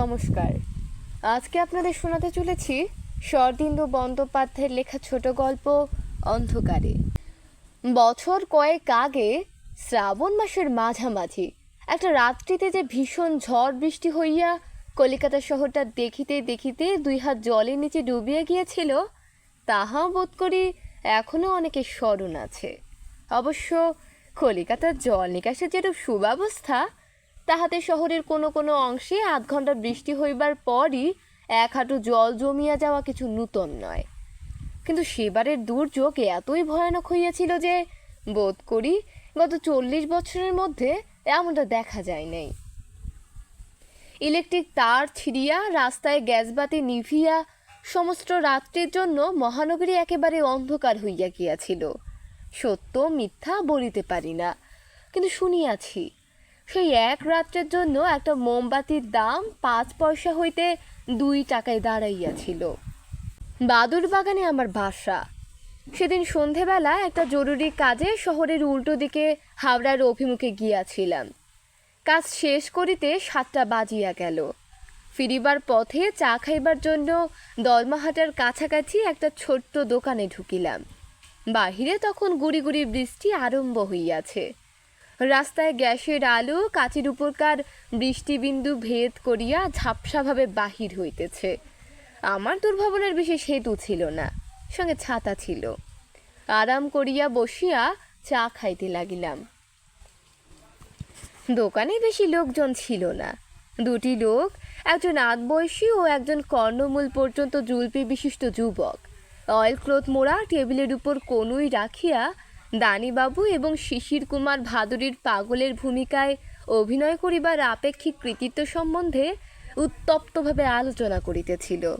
নমস্কার। আজকে আপনাদের শোনাতে চলেছি শরদিন্দু বন্দ্যোপাধ্যায়ের লেখা ছোট গল্প, অন্ধকারে। বছর কয়েক আগে শ্রাবণ মাসের মাঝামাঝি, একটা রাত্রিতে যে ভীষণ ঝড় বৃষ্টি হইয়া কলিকাতা শহরটা দেখিতে দেখিতে দুই হাত জলের নিচে ডুবিয়ে গিয়েছিল তাহা বোধ করি এখনও অনেকের স্মরণ আছে। অবশ্য কলিকাতার জল নিকাশের যেরূপ সুব্যবস্থা তাহাতে শহরের কোনো কোনো অংশে আধ ঘণ্টা বৃষ্টি হইবার পরই এক হাঁটু জল জমিয়া যাওয়া কিছু নূতন নয়। কিন্তু সেবারের দুর্যোগ এতই ভয়ানক হইয়াছিল যে বোধ করি গত চল্লিশ বছরের মধ্যে এমনটা দেখা যায় নাই। ইলেকট্রিক তার ছিঁড়িয়া, রাস্তায় গ্যাসবাতি নিভিয়া, সমস্ত রাত্রির জন্য মহানগরী একেবারে অন্ধকার হইয়া গিয়াছিল। সত্য মিথ্যা বলিতে পারি না, কিন্তু শুনিয়াছি সেই এক রাত্রের জন্য একটা মোমবাতির দাম পাঁচ পয়সা হইতে দুই টাকায় দাঁড়াইয়াছিল। বাদুর বাগানে আমার বাসা সেদিন সন্ধেবেলা একটা জরুরি কাজে শহরের উল্টো দিকে হাওড়ার অভিমুখে গিয়াছিলাম। কাজ শেষ করিতে সাতটা বাজিয়া গেল। ফিরিবার পথে চা খাইবার জন্য দলমাহাটার কাছাকাছি একটা ছোট্ট দোকানে ঢুকিলাম। বাহিরে তখন গুড়ি গুড়ি বৃষ্টি আরম্ভ হইয়াছে। রাস্তায় গ্যাসের আলো, কাচির উপরকার বৃষ্টিবিন্দু ভেদ করিয়া ঝাপসাভাবে বাহির হইতেছে। আমার দুর্ভাবনার বিশেষ হেতু ছিল না, সঙ্গে ছাতা ছিল। আরাম করিয়া বসিয়া চা খাইতে লাগিলাম। দোকানে বেশি লোকজন ছিল না। দুটি লোক, একজন আধবয়সী ও একজন কর্ণমূল পর্যন্ত জুলপি বিশিষ্ট যুবক। অয়েল ক্লথ মোড়া টেবিলের উপর কনুই রাখিয়া দানিবাবু এবং শিশির কুমার ভাদুরীর পাগলের ভূমিকায় অভিনয় করিবার আপেক্ষিক কৃতিত্ব সম্বন্ধে উত্তপ্তভাবে আলোচনা করিতেছিল।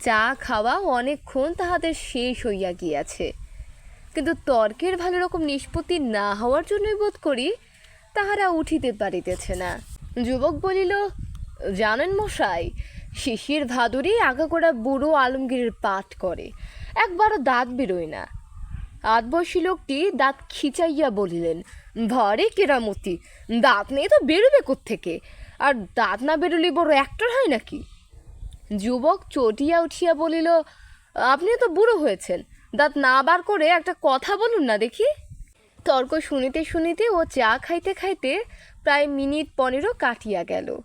চা খাওয়া অনেকক্ষণ তাহাদের শেষ হইয়া গিয়াছে। কিন্তু তর্কের ভালো রকম নিষ্পত্তি না হওয়ার জন্যই বোধ করি তাহারা উঠিতে পারিতেছে না। যুবক বলিল, জানেন মশাই, শিশির ভাদুরী আগাগোড়া বুড়ো আলমগীরের পাঠ করে। একবারও দাঁত বেরোয় না। আটবয়সী লোকটি দাঁত খিচাইয়া বলিলেন, ভারে কেরামতি, দাঁত নেই তো বেরোবে থেকে আর দাঁত না বেরোলে বড় অ্যাক্টর হয় নাকি? যুবক চটিয়া উঠিয়া বলিল, আপনি তো বুড়ো হয়েছেন, দাঁত না বার করে একটা কথা বলুন না দেখি? তর্ক শুনিতে শুনিতে ও চা খাইতে খাইতে প্রায় মিনিট পনেরো কাটিয়া গেল।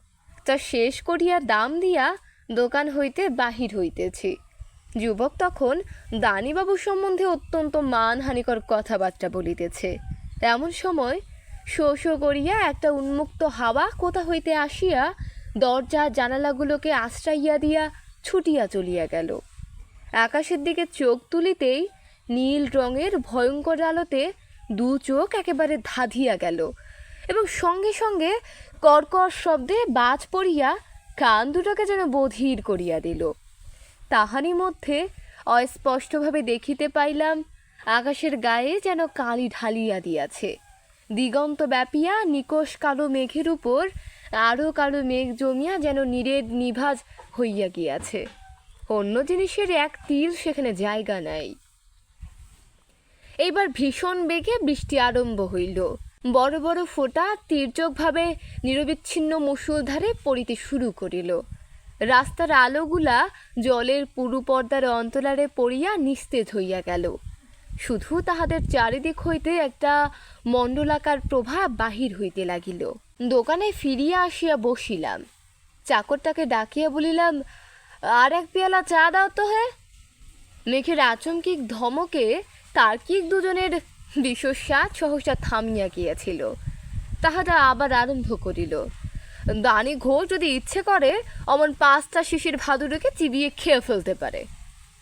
তা শেষ করিয়া দাম দিয়া দোকান হইতে বাহির হইতেছি। যুবক তখন দানিবাবু সম্বন্ধে অত্যন্ত মানহানিকর কথাবার্তা বলিতেছে। এমন সময় শো শো করিয়া একটা উন্মুক্ত হাওয়া কোথা হইতে আসিয়া দরজা জানালাগুলোকে আশ্রাইয়া দিয়া ছুটিয়া চলিয়া গেল। আকাশের দিকে চোখ তুলিতেই নীল রঙের ভয়ঙ্কর আলোতে দু চোখ একেবারে ধাঁধিয়া গেল এবং সঙ্গে সঙ্গে কর্কর শব্দে বাজ পড়িয়া কান দুটোকে যেন বধির করিয়া দিল। তাহারই মধ্যে অস্পষ্টভাবে দেখিতে পাইলাম, আকাশের গায়ে যেন কালি ঢালিয়া দিয়াছে। দিগন্ত ব্যাপিয়া নিকষ কালো মেঘের উপর আরও কালো মেঘ জমিয়া যেন নিরেট নিভাজ হইয়া গিয়াছে। অন্য জিনিসের এক তিল সেখানে জায়গা নাই। এইবার ভীষণ বেগে বৃষ্টি আরম্ভ হইল। বড় বড় ফোঁটা তীর্যকভাবে নিরবিচ্ছিন্ন মুসুলধারে পড়িতে শুরু করিল। রাস্তার আলোগুলা জলের পুরু পর্দার অন্তরারে পড়িয়া নিস্তেজ হইয়া গেল। শুধু তাহাদের চারিদিক হইতে একটা মণ্ডলাকার প্রভাব বাহির হইতে লাগিল। দোকানে ফিরিয়া আসিয়া বসিলাম। চাকরটাকে ডাকিয়া বলিলাম, আর এক পেয়ালা চা দাও তো হে। মেঘের আচমকিক ধমকে তার্কিক দুজনের বিশ্বস্বাদ সহসা থামিয়া গিয়াছিল। তাহারা আবার আরম্ভ করিল। দানি ঘোষ যদি ইচ্ছে করে, অমন পাঁচটা শিশির ভাদুরকে চিবিয়ে খেয়ে ফেলতে পারে।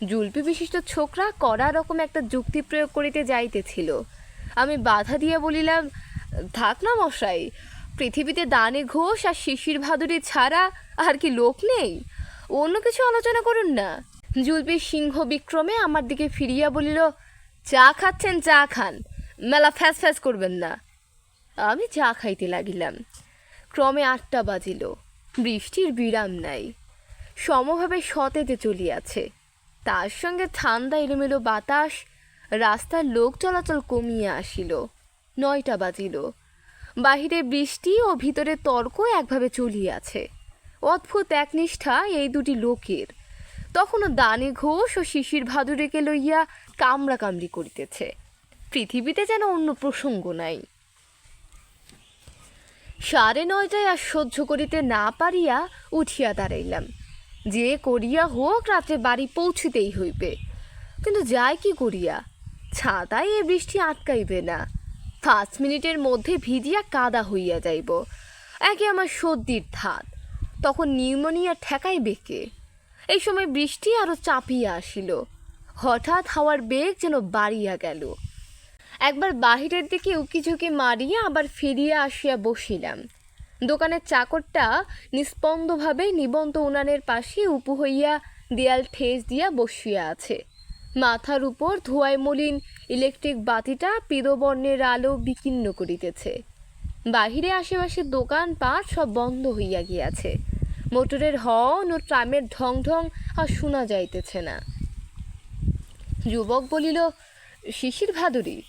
জুলপি বিশিষ্ট ছোকরা কড়া রকম একটা যুক্তি প্রয়োগ করিতে যাইতেছিল। আমি বাধা দিয়া বলিলাম, থাক না মশাই, পৃথিবীতে দানে ঘোষ আর শিশির ভাদুরী ছাড়া আর কি লোক নেই? অন্য কিছু আলোচনা করুন না। জুলপির সিংহ বিক্রমে আমার দিকে ফিরিয়া বলিল, চা খাচ্ছেন, চা খান। মেলা ফ্যাস ফ্যাস করবেন না। আমি চা খাইতে লাগিলাম। ক্রমে আটটা বাজিল। বৃষ্টির বিরাম নাই। সমভাবে সতেতে চলিয়াছে। তার সঙ্গে ঠান্ডা এলোমেলো বাতাস, রাস্তার লোক চলাচল কমিয়া আসিল। নয়টা বাজিল। বাহিরে বৃষ্টি ও ভিতরে তর্ক একভাবে চলিয়াছে। অদ্ভুত একনিষ্ঠা এই দুটি লোকের। তখনও দানে ঘোষ ও শিশির ভাদুরেকে লইয়া কামড়া কামড়ি করিতেছে। পৃথিবীতে যেন অন্য প্রসঙ্গ নাই। সাড়ে নয়টায় আর সহ্য করিতে না পারিয়া উঠিয়া দাঁড়াইলাম। যে করিয়া হোক রাত্রে বাড়ি পৌঁছিতেই হইবে। কিন্তু যাই কি করিয়া? ছাতায় এ বৃষ্টি আটকাইবে না। পাঁচ মিনিটের মধ্যে ভিজিয়া কাদা হইয়া যাইব। একে আমার সর্দির ধাত। তখন নিউমোনিয়া ঠেকাই বেকে এই সময় বৃষ্টি আরও চাপিয়া আসিল। হঠাৎ হাওয়ার বেগ যেন বাড়িয়া গেল। একবার বাহিরের দিকে উকিঝুঁকি মারিয়া আবার ফিরিয়া আসিয়া বসিলাম। দোকানের চাকরটা নিস্পন্দভাবে নিবন্ত উনানের পাশে উপু হইয়া দেয়াল ঠেস দিয়া বসিয়া আছে। মাথার উপর ধোয়ায় মলিন ইলেকট্রিক বাতিটা পিরবর্ণের আলো বিকীর্ণ করিতেছে। বাহিরে আশেপাশে দোকানপাট সব বন্ধ হইয়া গিয়াছে। মোটরের হর্ন ও ট্রামের ঢং ঢং আর শোনা যাইতেছে না। যুবক বলিল, শিশির ভাদুরী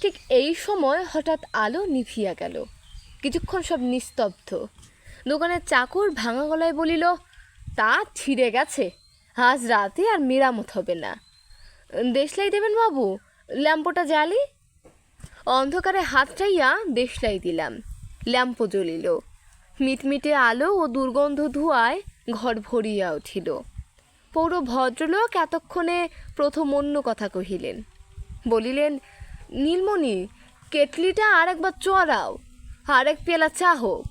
ঠিক এই সময় হঠাৎ আলো নিভিয়া গেল। কিছুক্ষণ সব নিস্তব্ধ। দোকানের চাকর ভাঙা গলায় বলিল, তা ছিঁড়ে গেছে। আজ রাতে আর মেরামত হবে না। দেশলাই দেবেন বাবু, ল্যাম্পটা জ্বালি? অন্ধকারে হাত চাইয়া দেশলাই দিলাম। ল্যাম্প জ্বলিল। মিটমিটে আলো ও দুর্গন্ধ ধোঁয়ায় ঘর ভরিয়া উঠিল। পৌর ভদ্রলোক এতক্ষণে প্রথম অন্য কথা কহিলেন। বলিলেন নীলমণি, কেটলিটা আর একবার চড়াও আর এক পেলা চা হোক।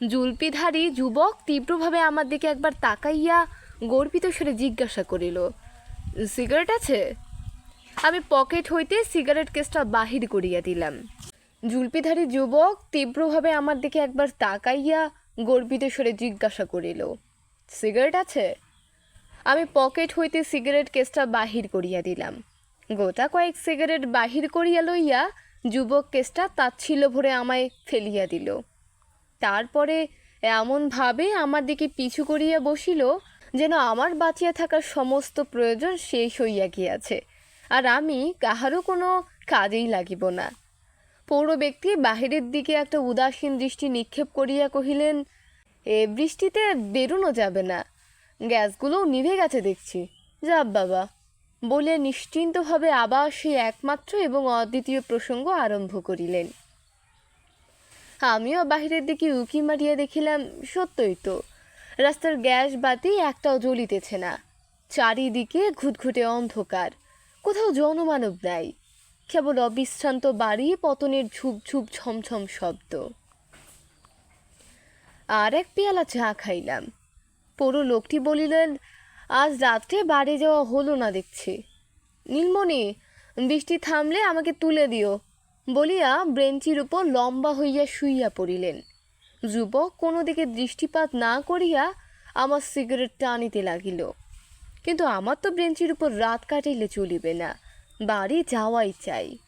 জুলপিধারী যুবক তীব্রভাবে আমার দিকে একবার তাকাইয়া গর্বিত স্বরে জিজ্ঞাসা করিল, সিগারেট আছে? আমি পকেট হইতে সিগারেট কেসটা বাহির করিয়া দিলাম। জুলপিধারী যুবক তীব্রভাবে আমার দিকে একবার তাকাইয়া গর্বিত স্বরে জিজ্ঞাসা করিল, সিগারেট আছে? আমি পকেট হইতে সিগারেট কেসটা বাহির করিয়া দিলাম। গোটা কয়েক সিগারেট বাহির করিয়া লইয়া যুবক কেসটা তাচ্ছিল্য ভরে আমায় ফেলিয়া দিল। তারপরে এমনভাবে আমার দিকে পিছু করিয়া বসিল যেন আমার বাঁচিয়া থাকার সমস্ত প্রয়োজন শেষ হইয়া গিয়াছে, আর আমি কাহারও কোনো কাজেই লাগিব না। পৌর ব্যক্তি বাহিরের দিকে একটা উদাসীন দৃষ্টি নিক্ষেপ করিয়া কহিলেন, এ বৃষ্টিতে বেরোনো যাবে না। গ্যাসগুলোও নিভে গেছে দেখছি। যাব বাবা বলে নিশ্চিন্তভাবে আবার সেই একমাত্র এবং অদ্বিতীয় প্রসঙ্গ আরম্ভ করিলেন। আমিও বাহিরের দিকে উকি মারিয়া দেখিলাম, সত্যই তো, রাস্তার গ্যাস বাতি একটাও জ্বলিতেছে না। চারিদিকে ঘুটঘুটে অন্ধকার, কোথাও জনমানব নাই, কেবল অবিশ্রান্ত বাড়ি, পতনের ঝুপ ঝুপ ঝমঝম শব্দ। আর এক পেয়ালা চা খাইলাম। পুরো লোকটি বলিলেন আজ রাত্রে বাড়ি যাওয়া হলো না দেখছি। নীলমণি, বৃষ্টি থামলে আমাকে তুলে দিও, বলিয়া ব্রেঞ্চির উপর লম্বা হইয়া শুইয়া পড়িলেন। যুবক কোনো দিকে দৃষ্টিপাত না করিয়া আমার সিগারেট টানিতে লাগিল। কিন্তু আমার তো ব্রেঞ্চির উপর রাত কাটাইলে চলিবে না, বাড়ি যাওয়াই চাই।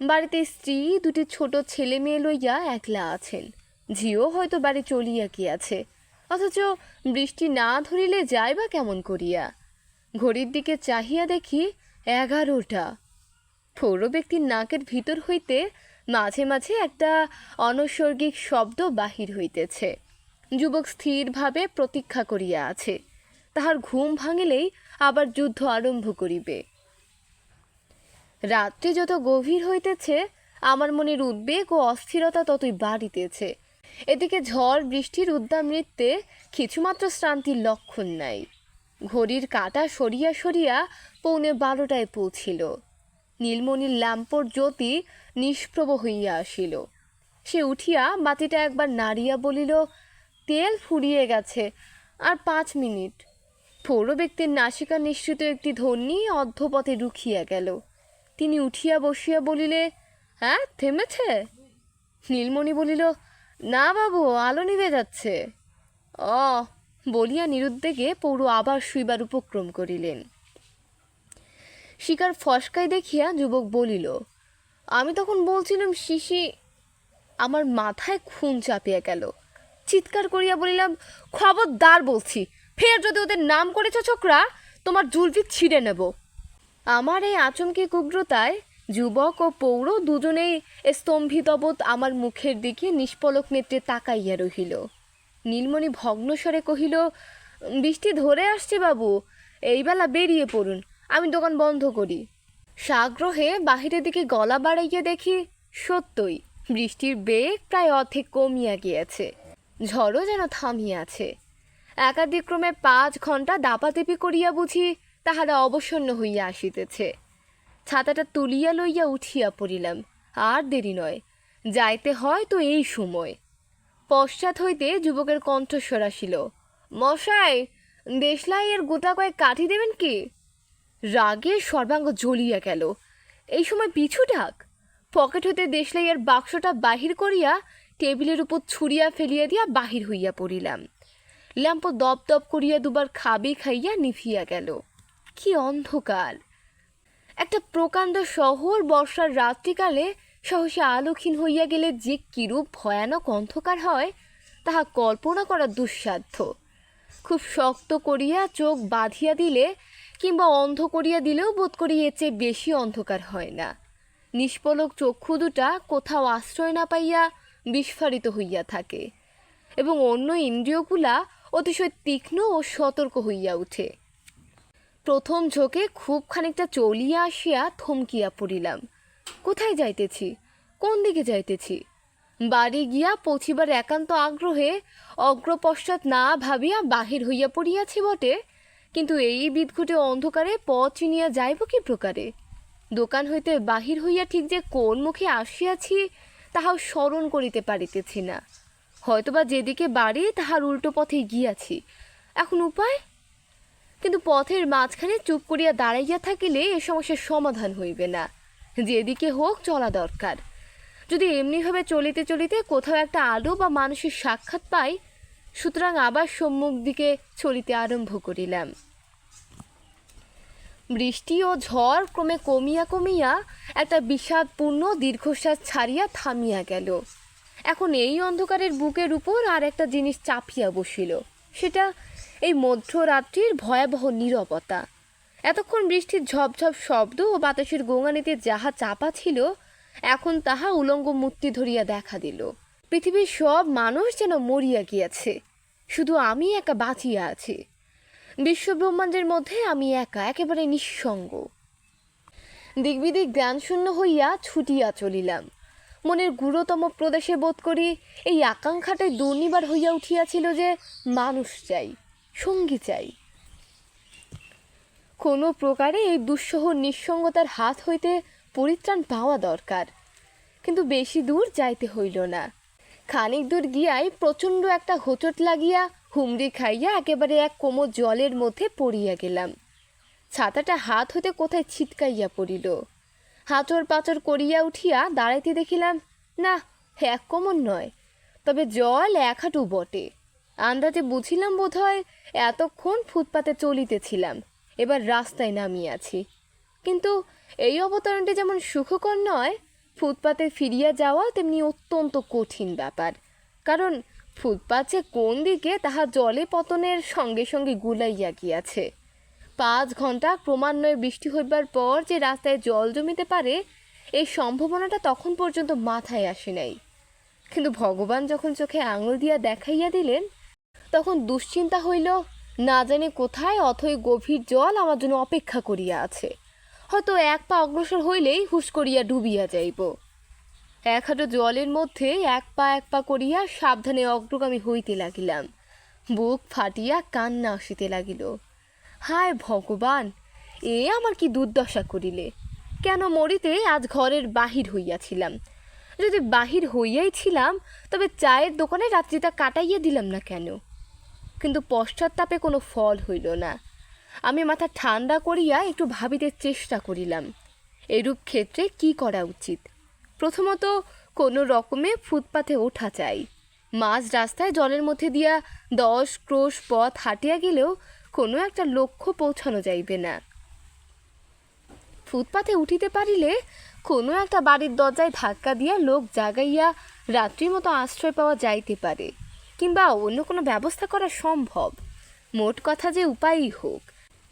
বাড়িতে স্ত্রী, দুটি ছোট ছেলে মেয়ে লইয়া একলা আছেন, ঝিও হয়তো বাড়ি চলিয়া গিয়াছে অথচ বৃষ্টি না ধরিলে যায় বা কেমন করিয়া? ঘড়ির দিকে চাহিয়া দেখি এগারোটা। পৌর ব্যক্তির নাকের ভিতর হইতে মাঝে মাঝে একটা অনৈসর্গিক শব্দ বাহির হইতেছে। যুবক স্থিরভাবে প্রতীক্ষা করিয়া আছে। তাহার ঘুম ভাঙিলেই আবার যুদ্ধ আরম্ভ করিবে। রাত্রি যত গভীর হইতেছে, আমার মনের উদ্বেগ ও অস্থিরতা ততই বাড়িতেছে। এদিকে ঝড়, বৃষ্টির উদ্দাম নৃত্যে কিছুমাত্র শ্রান্তির লক্ষণ নাই। ঘড়ির কাঁটা সরিয়া সরিয়া পৌনে বারোটায় পৌঁছিল। নীলমণির ল্যাম্পর জ্যোতি নিষ্প্রভ হইয়া আসিল। সে উঠিয়া বাতিটা একবার নাড়িয়া বলিল, তেল ফুরিয়ে গেছে, আর পাঁচ মিনিট। পৌর ব্যক্তির নাসিকা নিশ্চিত একটি ধ্বনি অর্ধপথে রুখিয়া গেল। তিনি উঠিয়া বসিয়া বলিলে হ্যাঁ থেমেছে? নীলমণি বলিল না বাবু, আলো নিভে যাচ্ছে। অ, বলিয়া নিরুদ্বেগে পৌর আবার শুইবার উপক্রম করিলেন। শিকার ফসকাই দেখিয়া যুবক বলিল, আমি তখন বলছিলাম, শিশি, আমার মাথায় খুন চাপিয়া গেল। চিৎকার করিয়া বলিলাম, খবরদার বলছি, ফের যদি ওদের নাম করেছ ছোকরা, তোমার জুলপি ছিঁড়ে নেব। আমার এই আচমকি কুগ্রতায় যুবক ও পৌর দুজনেই স্তম্ভিতবোধ আমার মুখের দিকে নিষ্পলক নেত্রে তাকাইয়া রহিল। নীলমণি ভগ্নস্বরে কহিল, বৃষ্টি ধরে আসছে বাবু, এই বেলা বেরিয়ে পড়ুন, আমি দোকান বন্ধ করি। সাগ্রহে বাহিরের দিকে গলা বাড়াইয়া দেখি, সত্যই বৃষ্টির বেগ প্রায় অর্ধেক কমিয়া গিয়েছে, ঝড়ও যেন থামিয়াছে। একাদিক্রমে পাঁচ ঘণ্টা দাপাতেপি করিয়া বুঝি তাহারা অবসন্ন হইয়া আসিতেছে। ছাতাটা তুলিয়া লইয়া উঠিয়া পড়িলাম। আর দেরি নয়। যাইতে হয় তো এই সময়। পশ্চাৎ হইতে যুবকের কণ্ঠস্বর আসিল, মশাই, দেশলাইয়ের গোটা কয়েক কাঠি দেবেন কি? রাগে সর্বাঙ্গ জ্বলিয়া গেল, এই সময় পিছু ডাক। পকেট হইতে দেশলাইয়ের বাক্সটা বাহির করিয়া টেবিলের উপর ছুড়িয়া ফেলিয়া দিয়া বাহির হইয়া পড়িলাম। ল্যাম্প দপ দপ করিয়া দুবার খাবি খাইয়া নিভিয়া গেল। কি অন্ধকার! একটা প্রকাণ্ড শহর বর্ষার রাত্রিকালে সহসা আলোকহীন হইয়া গেলে যে কিরূপ ভয়ানক অন্ধকার হয়, তাহা কল্পনা করা দুঃসাধ্য। খুব শক্ত করিয়া চোখ বাঁধিয়া দিলে কিংবা অন্ধ করিয়া দিলেও বোধ করি এর চেয়ে বেশি অন্ধকার হয় না। নিষ্পলক চক্ষু দুটা কোথাও আশ্রয় না পাইয়া বিস্ফারিত হইয়া থাকে এবং অন্য ইন্দ্রিয়গুলা অতিশয় তীক্ষ্ণ ও সতর্ক হইয়া উঠে। প্রথম ঝোঁকে খুব খানিকটা চলিয়া আসিয়া থমকিয়া পড়িলাম। কোথায় যাইতেছি? কোন দিকে যাইতেছি? বাড়ি গিয়া পৌঁছিবার একান্ত আগ্রহে অগ্রপশ্চাৎ না ভাবিয়া বাহির হইয়া পড়িয়াছি বটে, কিন্তু এই বিদঘুটে অন্ধকারে পথ চিনিয়া যাইব কি প্রকারে? দোকান হইতে বাহির হইয়া ঠিক যে কোন মুখে আসিয়াছি, তাহাও স্মরণ করিতে পারিতেছি না। হয়তোবা যেদিকে বাড়ি, তাহার উল্টো পথে গিয়াছি। এখন উপায়? কিন্তু পথের মাঝখানে চুপ করিয়া দাঁড়াইয়া থাকিলে এ সমস্যার সমাধান হইবে না। যেদিকে হোক চলা দরকার। যদি এমনিভাবে চলিতে চলিতে কোথাও একটা আলো বা মানুষের সাক্ষাৎ পাই, সুতরাং আবার সম্মুখ দিকে চলিতে আরম্ভ করিলাম। বৃষ্টি ও ঝড় ক্রমে কমিয়া কমিয়া একটা বিষাদপূর্ণ দীর্ঘশ্বাস ছাড়িয়া থামিয়া গেল। এখন এই অন্ধকারের বুকের উপর আর একটা জিনিস চাপিয়া বসিল। সেটা এই মধ্যরাত্রির ভয়াবহ নীরবতা। এতক্ষণ বৃষ্টির ঝপঝপ শব্দ ও বাতাসের গোঙানিতে যাহা চাপা ছিল, এখন তাহা উলঙ্গ মূর্তি ধরিয়া দেখা দিল। পৃথিবীর সব মানুষ যেন মরিয়া গিয়াছে। শুধু আমি একা বাঁচিয়া আছি। বিশ্বব্রহ্মাণ্ডের মধ্যে আমি একা, একেবারে নিঃসঙ্গ। দিগ্বিদিক জ্ঞানশূন্য হইয়া ছুটিয়া চলিলাম। মনের গুরুতম প্রদেশে বোধ করি, এই আকাঙ্ক্ষাটাই দুর্নিবার হইয়া উঠিয়াছিল যে, মানুষ চাই। সঙ্গী চাই। কোনো প্রকারে এই দুঃসহ নিঃসঙ্গতার হাত হইতে পরিত্রাণ পাওয়া দরকার। কিন্তু বেশি দূর যাইতে হইল না। খানিক দূর গিয়াই প্রচণ্ড একটা হোঁচট লাগিয়া হুমড়ি খাইয়া একেবারে এক কোমর জলের মধ্যে পড়িয়া গেলাম। ছাতাটা হাত হইতে কোথায় ছিটকাইয়া পড়িল। হাঁচর পাচর করিয়া উঠিয়া দাঁড়াইতে দেখিলাম, না, এক কোমর নয়, তবে জল এক হাঁটু বটে। আন্দাজে বুঝিলাম বোধহয় এতক্ষণ ফুটপাতে চলিতেছিলাম, এবার রাস্তায় নামিয়াছি কিন্তু এই অবতরণটি যেমন সুখকর নয়, ফুটপাতে ফিরিয়া যাওয়া তেমনি অত্যন্ত কঠিন ব্যাপার। কারণ ফুটপাত যে কোন দিকে, তাহা জলে পতনের সঙ্গে সঙ্গে গুলাইয়া গিয়াছে। পাঁচ ঘণ্টা ক্রমান্বয়ে বৃষ্টি হইবার পর যে রাস্তায় জল জমিতে পারে, এই সম্ভাবনাটা তখন পর্যন্ত মাথায় আসে নাই। কিন্তু ভগবান যখন চোখে আঙুল দিয়া দেখাইয়া দিলেন তখন দুশ্চিন্তা হইল, না জানি কোথায় অথই গভীর জল আমার জন্য অপেক্ষা করিয়া আছে। হয়তো এক পা অগ্রসর হইলেই হুশ করিয়া ডুবিয়া যাইব। এক হাঁটু জলের মধ্যে এক পা এক পা করিয়া সাবধানে অগ্রগামী হইতে লাগিলাম। বুক ফাটিয়া কান্না আসিতে লাগিল। হায় ভগবান, এ আমার কি দুর্দশা করিলে। কেন মরিতে আজ ঘরের বাহির হইয়াছিলাম। যদি বাহির হইয়াই ছিলাম, তবে চায়ের দোকানে রাত্রিটা কাটাইয়া দিলাম না কেন? কিন্তু পশ্চাৎতাপে কোনো ফল হইল না। আমি মাথা ঠান্ডা করিয়া একটু ভাবিতে চেষ্টা করিলাম, এরূপ ক্ষেত্রে কি করা উচিত? প্রথমত, কোনো রকমে ফুটপাথে ওঠা চাই। মাঝ রাস্তায় জলের মধ্যে দিয়া দশ ক্রোশ পথ হাঁটিয়া গেলেও কোনো একটা লক্ষ্য পৌঁছানো যাইবে না। ফুটপাথে উঠিতে পারিলে কোনো একটা বাড়ির দরজায় ধাক্কা দিয়া লোক জাগাইয়া রাত্রির মতো আশ্রয় পাওয়া যাইতে পারে, কিংবা অন্য কোনো ব্যবস্থা করা সম্ভব। মোট কথা যে উপায়ই হোক,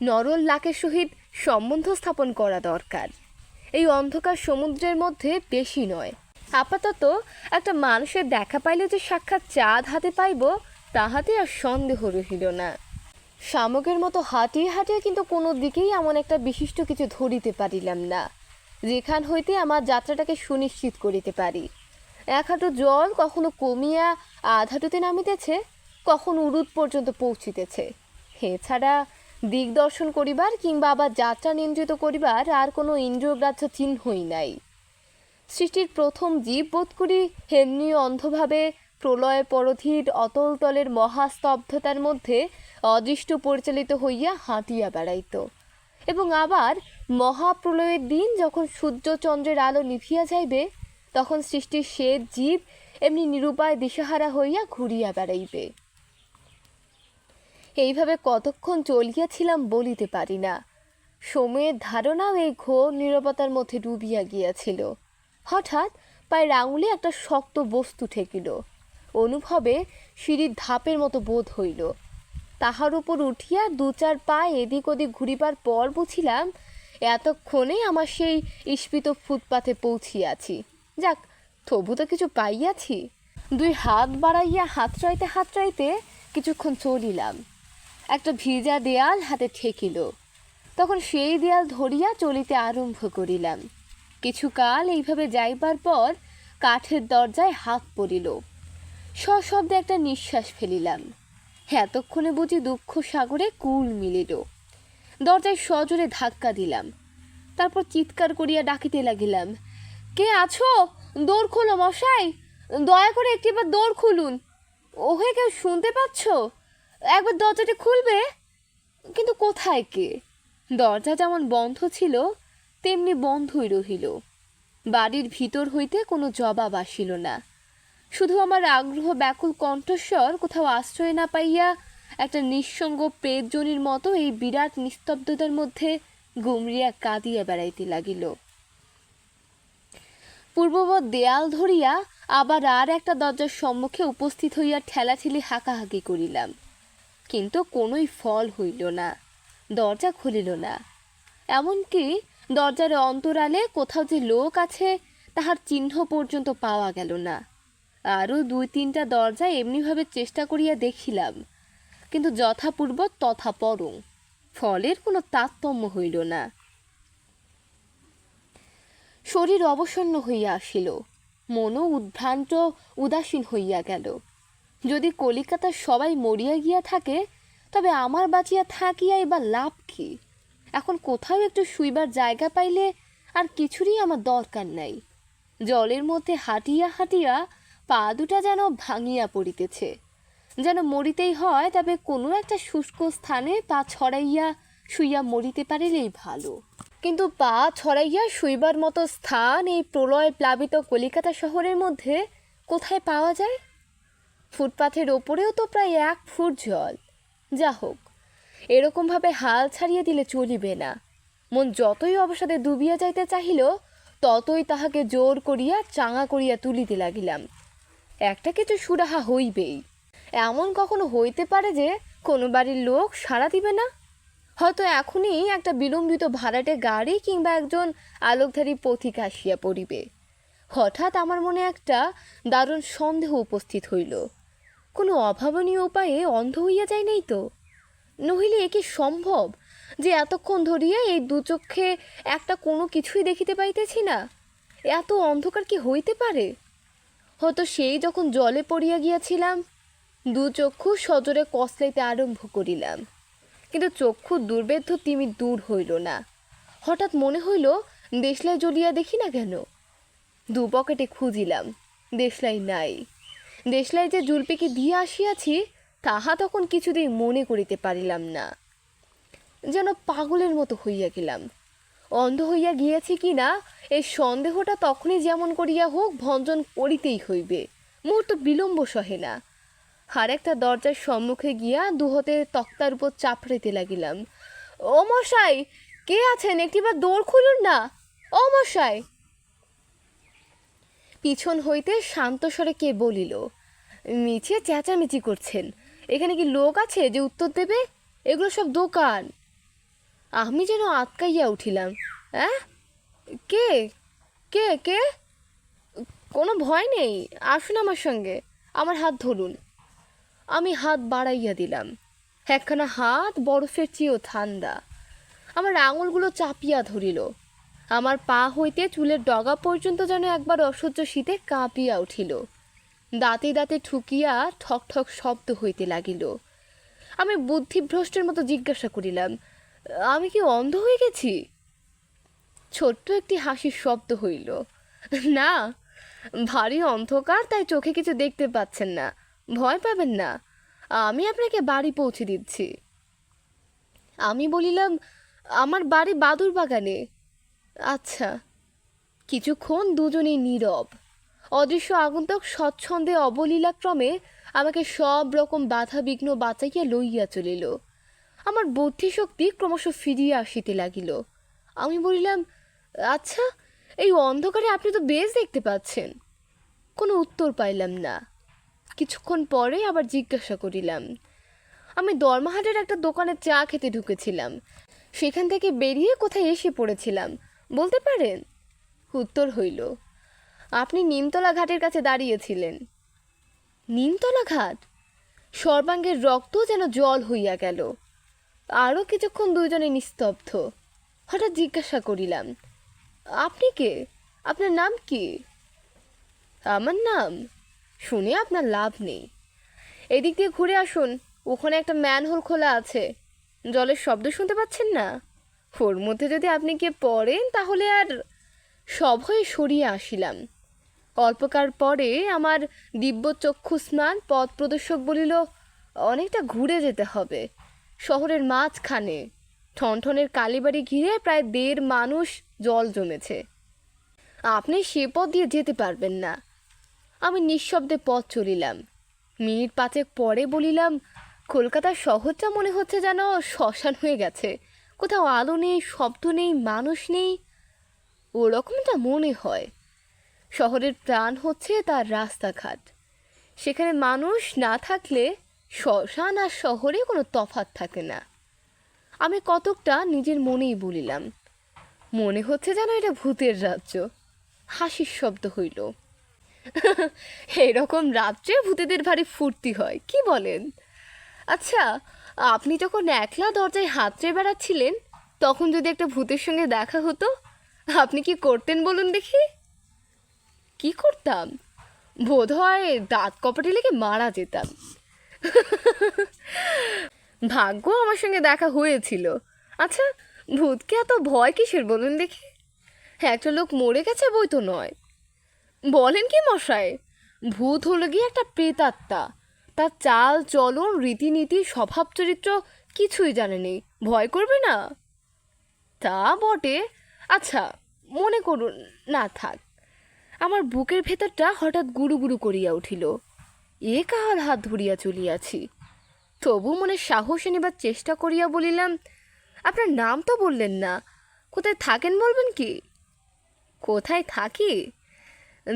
নরল লাকের সহিত সম্বন্ধ স্থাপন করা দরকার। এই অন্ধকার সমুদ্রের মধ্যে বেশি নয়। আপাতত একটা মানুষের দেখা পাইলে যে সাক্ষাৎ চাঁদ হাতে পাইব, তাহাতে আর সন্দেহ রহিল না। শামকের মতো হাঁটিয়ে হাঁটিয়ে কিন্তু কোনো দিকেই এমন একটা বিশিষ্ট কিছু ধরিতে পারিলাম না। যেখান হইতে আমার যাত্রাটাকে সুনিশ্চিত করিতে পারি। এক হাঁটু জল কখনো কমিয়া আধ হাঁটুতে নামিতেছে, কখনো উরুদ পর্যন্ত পৌঁছিতেছে। এছাড়া দিক দর্শন করিবার কিংবা আবার যাত্রা নিয়ন্ত্রিত করিবার আর কোনো ইন্দ্রিয়গ্রাহ্য চিহ্নই নাই। সৃষ্টির প্রথম জীব বোধ করি হেমনি অন্ধভাবে প্রলয় পরধীর অতল তলের মহাস্তব্ধতার মধ্যে অদৃষ্ট পরিচালিত হইয়া হাঁটিয়া বেড়াইত। এবং আবার মহাপ্রলয়ের দিন যখন সূর্য চন্দ্রের আলো নিভিয়া যাইবে, তখন সৃষ্টির সে জীব এমনি নিরুপায় দিশাহারা হইয়া ঘুরিয়া বেড়াইবে। এইভাবে কতক্ষণ চলিয়াছিলাম বলিতে পারি না। সময়ের ধারণাও এই ঘোর নীরবতার মধ্যে ডুবিয়া গিয়াছিল। হঠাৎ পায়ের আঙুলে একটা শক্ত বস্তু ঠেকিল। অনুভবে সিঁড়ির ধাপের মতো বোধ হইল। তাহার উপর উঠিয়া দু চার পা এদিক ওদিক ঘুরিবার পর বুঝিলাম, এতক্ষণে আমার সেই ইস্পিত ফুটপাথে পৌঁছিয়াছি। যাক, তবু তো কিছু পাইয়াছি। দুই হাত বাড়াইয়া হাতড়াইতে হাতড়াইতে কিছুক্ষণ চলিলাম। একটা ভিজা দেয়াল হাতে ঠেকিল। তখন সেই দেয়াল ধরিয়া চলিতে আরম্ভ করিলাম। কিছুকাল এইভাবে যাইবার পর কাঠের দরজায় হাত পড়িল। সশব্দে একটা নিঃশ্বাস ফেলিলাম। এতক্ষণে বুঝি দুঃখ সাগরে কুল মিলিল। দরজায় সজোরে ধাক্কা দিলাম। তারপর চিৎকার করিয়া ডাকিতে লাগিলাম, কে আছো? দৌড় খোলো মশাই। দয়া করে একটিবার দৌড় খুলুন। ওহে, কেউ শুনতে পাচ্ছ? একবার দরজাটি খুলবে? কিন্তু কোথায় কে? দরজা যেমন বন্ধ ছিল, তেমনি বন্ধই রহিল। বাড়ির ভিতর হইতে কোনো জবাব আসিল না। শুধু আমার আগ্রহ ব্যাকুল কণ্ঠস্বর, কোথাও আশ্রয় না পাইয়া একটা নিঃসঙ্গ প্রেতজনির মতো এই বিরাট নিস্তব্ধতার মধ্যে গুমরিয়া কাঁদিয়া বেড়াইতে লাগিল। পূর্ববৎ দেয়াল ধরিয়া আবার আর একটা দরজার সম্মুখে উপস্থিত হইয়া ঠেলাঠেলি হাঁকাহাঁকি করিলাম। কিন্তু কোনোই ফল হইল না, দরজা খুলিল না। এমনকি দরজার অন্তরালে কোথাও যে লোক আছে, তাহার চিহ্ন পর্যন্ত পাওয়া গেল না। আরও দুই তিনটা দরজা এমনিভাবে চেষ্টা করিয়া দেখিলাম, কিন্তু যথাপূর্ব তথা পরং ফলের কোনো তারতম্য হইল না। শরীর অবসন্ন হইয়া আসিল, মনও উদ্ভ্রান্ত, উদাসীন হইয়া গেল। যদি কলিকাতার সবাই মরিয়া গিয়া থাকে, তবে আমার বাঁচিয়া থাকিয়াই বা লাভ কি? এখন কোথাও একটু শুইবার জায়গা পাইলে আর কিছুরই আমার দরকার নাই। জলের মধ্যে হাঁটিয়া হাঁটিয়া পা দুটা যেন ভাঙিয়া পড়িতেছে। যেন মরিতেই হয়, তবে কোনো একটা শুষ্ক স্থানে পা ছড়াইয়া শুইয়া মরিতে পারিলেই ভালো। কিন্তু পা ছড়াইয়া শুইবার মতো স্থান এই প্রলয় প্লাবিত কলিকাতা শহরের মধ্যে কোথায় পাওয়া যায়? ফুটপাথের ওপরেও তো প্রায় এক ফুট জল। যা হোক, এরকমভাবে হাল ছাড়িয়ে দিলে চলিবে না। মন যতই অবসাদে ডুবিয়া যাইতে চাহিল, ততই তাহাকে জোর করিয়া চাঙা করিয়া তুলিতে লাগিলাম। একটা কিছু সুরাহা হইবেই। এমন কখনো হইতে পারে যে কোনো বাড়ির লোক সাড়া দিবে না? হয়তো এখনই একটা বিলম্বিত ভাড়াটে গাড়ি কিংবা একজন আলোকধারী পথিক আসিয়া পড়িবে। হঠাৎ আমার মনে একটা দারুণ সন্দেহ উপস্থিত হইল। কোনো অভাবনীয় উপায়ে অন্ধ হইয়া যায় নাই তো? নহিলে এ কি সম্ভব যে এতক্ষণ ধরিয়া এই দু চক্ষে একটা কোনো কিছুই দেখিতে পাইতেছি না? এত অন্ধকার কি হইতে পারে? হয়তো সেই যখন জলে পড়িয়া গিয়াছিলাম, দু চক্ষু সজোরে কসলাইতে আরম্ভ করিলাম। কিন্তু চক্ষু দুর্বেদ্য তিমি দূর হইল না। হঠাৎ মনে হইল, দেশলাই জ্বলিয়া দেখি না কেন? দু পকেটে খুঁজিলাম, দেশলাই নাই। দেশলাই যে জুলপিকে দিয়ে আসিয়াছি, তাহা তখন কিছুতেই মনে করিতে পারিলাম না। যেন পাগলের মতো হইয়া গেলাম। অন্ধ হইয়া গিয়াছি কি না এই সন্দেহটা তখনই যেমন করিয়া হোক ভঞ্জন করিতেই হইবে। মুহূর্ত বিলম্ব সহে না। আর একটা দরজার সম্মুখে গিয়া দুহতে তক্তার উপর চাপড়াইতে লাগিলাম। ও মশাই, কে আছেন? একটিবার দৌড় খুলুন না। ও মশাই! পিছন হইতে শান্ত স্বরে কে বলিল, মিছে চেঁচামেচি করছেন। এখানে কি লোক আছে যে উত্তর দেবে? এগুলো সব দোকান। আমি যেন আটকাইয়া উঠিলাম। হ্যাঁ কে? কে? কে? কোনো ভয় নেই। আসুন আমার সঙ্গে। আমার হাত ধরুন। আমি হাত বাড়াইয়া দিলাম। একখানা হাত বরফের চেয়েও ঠান্ডা। আমার আঙুলগুলো চাপিয়া ধরিল। আমার পা হইতে চুলের ডগা পর্যন্ত যেন একবার অসহ্য শীতে কাঁপিয়া উঠিল। দাঁতে দাঁতে ঠুকিয়া ঠক ঠক শব্দ হইতে লাগিল। আমি বুদ্ধিভ্রষ্টের মতো জিজ্ঞাসা করিলাম আমি কি অন্ধ হয়ে গেছি? ছোট্ট একটি হাসির শব্দ হইল। না, ভারী অন্ধকার তাই চোখে কিছু দেখতে পাচ্ছেন না। ভয় পাবেন না। আমি আপনাকে বাড়ি পৌঁছে দিচ্ছি। আমি বলিলাম, আমার বাড়ি বাদুর বাগানে। আচ্ছা কিছুক্ষণ দুজনেই নীরব। অদৃশ্য আগন্তুক স্বচ্ছন্দে অবলীলাক্রমে আমাকে সব রকম বাধা বিঘ্ন বাঁচাইয়া লইয়া চলিল। আমার বুদ্ধিশক্তি ক্রমশ ফিরিয়া আসিতে লাগিল। আমি বলিলাম আচ্ছা এই অন্ধকারে আপনি তো বেশ দেখতে পাচ্ছেন। কোনো উত্তর পাইলাম না। কিছুক্ষণ পরে আবার জিজ্ঞাসা করিলাম, আমি দরমাহাটের একটা দোকানে চা খেতে ঢুকেছিলাম। সেখান থেকে বেরিয়ে কোথায় এসে পড়েছিলাম, বলতে পারেন? উত্তর হইল, আপনি নিমতলা ঘাটের কাছে দাঁড়িয়েছিলেন। নিমতলা ঘাট? সর্বাঙ্গের রক্ত যেন জল হইয়া গেল। আরও কিছুক্ষণ দুইজনে নিস্তব্ধ। হঠাৎ জিজ্ঞাসা করিলাম, আপনি কে? আপনার নাম কি? আমার নাম? শুনে আপনার লাভ নেই। এদিক দিয়ে ঘুরে আসুন, ওখানে একটা ম্যানহোল খোলা আছে। জলের শব্দ শুনতে পাচ্ছেন না? ওর মধ্যে যদি আপনি গিয়ে পড়েন, তাহলে আর সভয়ে সরিয়ে আসিলাম। অল্পকার পরে আমার দিব্য চক্ষু স্নান পথ প্রদর্শক বলিল, অনেকটা ঘুরে যেতে হবে। শহরের মাঝখানে। ঠনঠনের কালীবাড়ি ঘিরে প্রায় দেড় মানুষ জল জমেছে। আপনি সে পথ দিয়ে যেতে পারবেন না। আমি নিঃশব্দে পথ চলিলাম। মিনিট পাঁচেক পরে বলিলাম, কলকাতার শহরটা মনে হচ্ছে যেন শ্মশান হয়ে গেছে। কোথাও আলো নেই, শব্দ নেই, মানুষ নেই। ওরকমটা মনে হয়। শহরের প্রাণ হচ্ছে তার রাস্তাঘাট। সেখানে মানুষ না থাকলে শ্মশান আর শহরে কোনো তফাৎ থাকে না। আমি কতকটা নিজের মনেই বলিলাম, মনে হচ্ছে যেন এটা ভূতের রাজ্য। হাসির শব্দ হইল। এরকম রাত্রে ভূতেদের ভারী ফুর্তি হয়, কি বলেন? আচ্ছা আপনি যখন একলা দরজায় হাতড়ে বেড়াচ্ছিলেন, তখন যদি একটা ভূতের সঙ্গে দেখা হতো, আপনি কি করতেন বলুন দেখি? কি করতাম? বোধ হয় দাঁত কপাটে লেগে মারা যেতাম। ভাগ্য আমার সঙ্গে দেখা হয়েছিল। আচ্ছা ভূতকে এত ভয় কিসের বলুন দেখি? হ্যাঁ একটা লোক মরে গেছে বই তো নয়। বলেন কি মশাই, ভূত হলো গিয়ে একটা প্রেতাত্মা। তার চাল, চলন, রীতিনীতি, স্বভাব চরিত্র কিছুই জানে নেই। ভয় করবে না? তা বটে। আচ্ছা মনে করুন, না থাক। আমার বুকের ভেতরটা হঠাৎ গুরু গুরু করিয়া উঠিল। এ কাহার হাত ধরিয়া চলিয়াছি। তবু মনে সাহস নেবার চেষ্টা করিয়া বলিলাম, আপনার নাম তো বললেন না, কোথায় থাকেন বলবেন কি? কোথায় থাকি?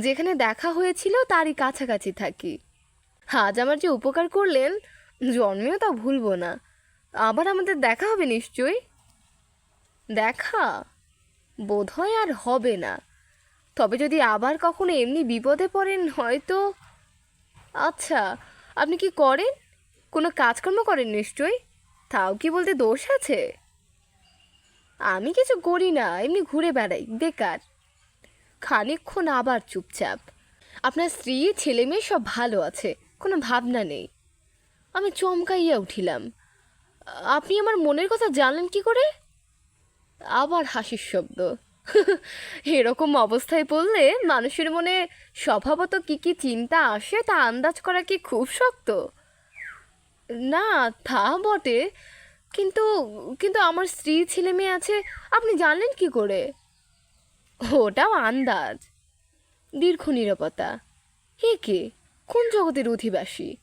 যেখানে দেখা হয়েছিল তারই কাছাকাছি থাকি। আজ আমার যে উপকার করলেন, জন্মেও তা ভুলবো না। আবার আমাদের দেখা হবে নিশ্চয়ই? দেখা? বোধহয় আর হবে না। তবে যদি আবার কখনো এমনি বিপদে পড়েন, হয়তো আচ্ছা আপনি কি করেন? কোনো কাজকর্ম করেন নিশ্চয়ই? তাও কি বলতে দোষ আছে? আমি কিছু করি না, এমনি ঘুরে বেড়াই, বেকার। খানিকক্ষণ আবার চুপচাপ। আপনার স্ত্রী, ছেলে মেয়ে সব ভালো আছে, কোনো ভাবনা নেই। আমি চমকাইয়া উঠিলাম। আপনি আমার মনের কথা জানলেন কি করে? আবার হাসির শব্দ। এরকম অবস্থায় পড়লে মানুষের মনে স্বভাবত কি কি চিন্তা আসে তা আন্দাজ করা কি খুব শক্ত? না, তা বটে। কিন্তু কিন্তু আমার স্ত্রী ছেলে মেয়ে আছে, আপনি জানলেন কি করে? ওটাও আন্দাজ। দীর্ঘ নিরাপত্তা এ কে? কোন জগতের অধিবাসী?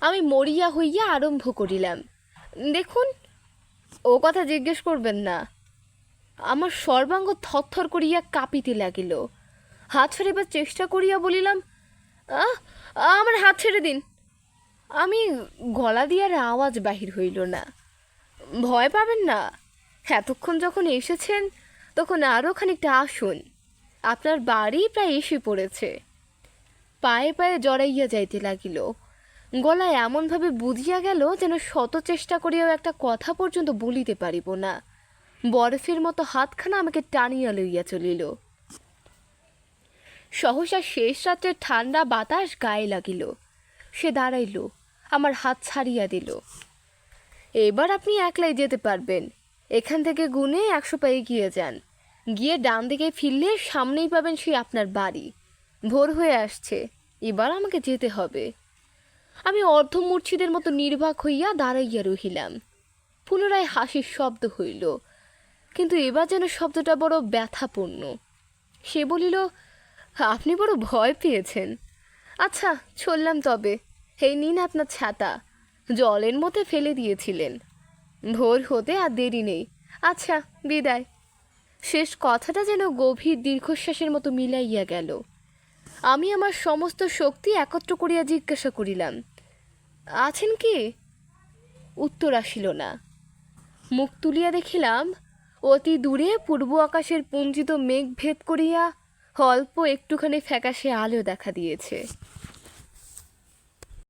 আমি মরিয়া হইয়া আরম্ভ করিলাম। দেখুন, ও কথা জিজ্ঞেস করবেন না। আমার সর্বাঙ্গ থরথর করিয়া কাঁপিতে লাগিল। হাত ছাড়িবার চেষ্টা করিয়া বলিলাম, আহ, আমার হাত ছেড়ে দিন। আমি গলা দিয়ার আওয়াজ বাহির হইল না। ভয় পাবেন না, এতক্ষণ যখন এসেছেন, তখন আরও খানিকটা আসুন। আপনার বাড়ি প্রায় এসে পড়েছে। পায়ে পায়ে জড়াইয়া যাইতে লাগিল। গলায় এমনভাবে বুঝিয়া গেল যেন শত চেষ্টা করিয়াও একটা কথা পর্যন্ত বলিতে পারিব না। বরফের মতো হাতখানা আমাকে টানিয়া লইয়া চলিল। সহসা শেষ রাত্রের ঠান্ডা বাতাস গায়ে লাগিল। সে দাঁড়াইল, আমার হাত ছাড়িয়া দিল। এবার আপনি একলাই যেতে পারবেন। এখান থেকে গুনে একশো পায়ে এগিয়ে যান। গিয়ে ডান দিকে ফিরলে সামনেই পাবেন সেই আপনার বাড়ি। ভোর হয়ে আসছে, এবার আমাকে যেতে হবে। আমি অর্ধমূর্ছিদের মতো নির্বাক হইয়া দাঁড়াইয়া রহিলাম। পুনরায় হাসির শব্দ হইল। কিন্তু এবার যেন শব্দটা বড় ব্যথাপূর্ণ। সে বলিল, আপনি বড় ভয় পেয়েছেন। আচ্ছা চললাম তবে। এই নিন আপনার ছাতা। জলের মধ্যে ফেলে দিয়েছিলেন। ভোর হতে আর দেরি নেই। আচ্ছা বিদায়। শেষ কথাটা যেন গভীর দীর্ঘশ্বাসের মতো মিলাইয়া গেল। আমি আমার সমস্ত শক্তি একত্র করিয়া জিজ্ঞাসা করিলাম, আছেন কি? উত্তর আসিল না। মুখ তুলিয়া দেখিলাম অতি দূরে পূর্ব আকাশের পুঞ্জিত মেঘ ভেদ করিয়া অল্প একটুখানি ফ্যাকাশে আলো দেখা দিয়েছে।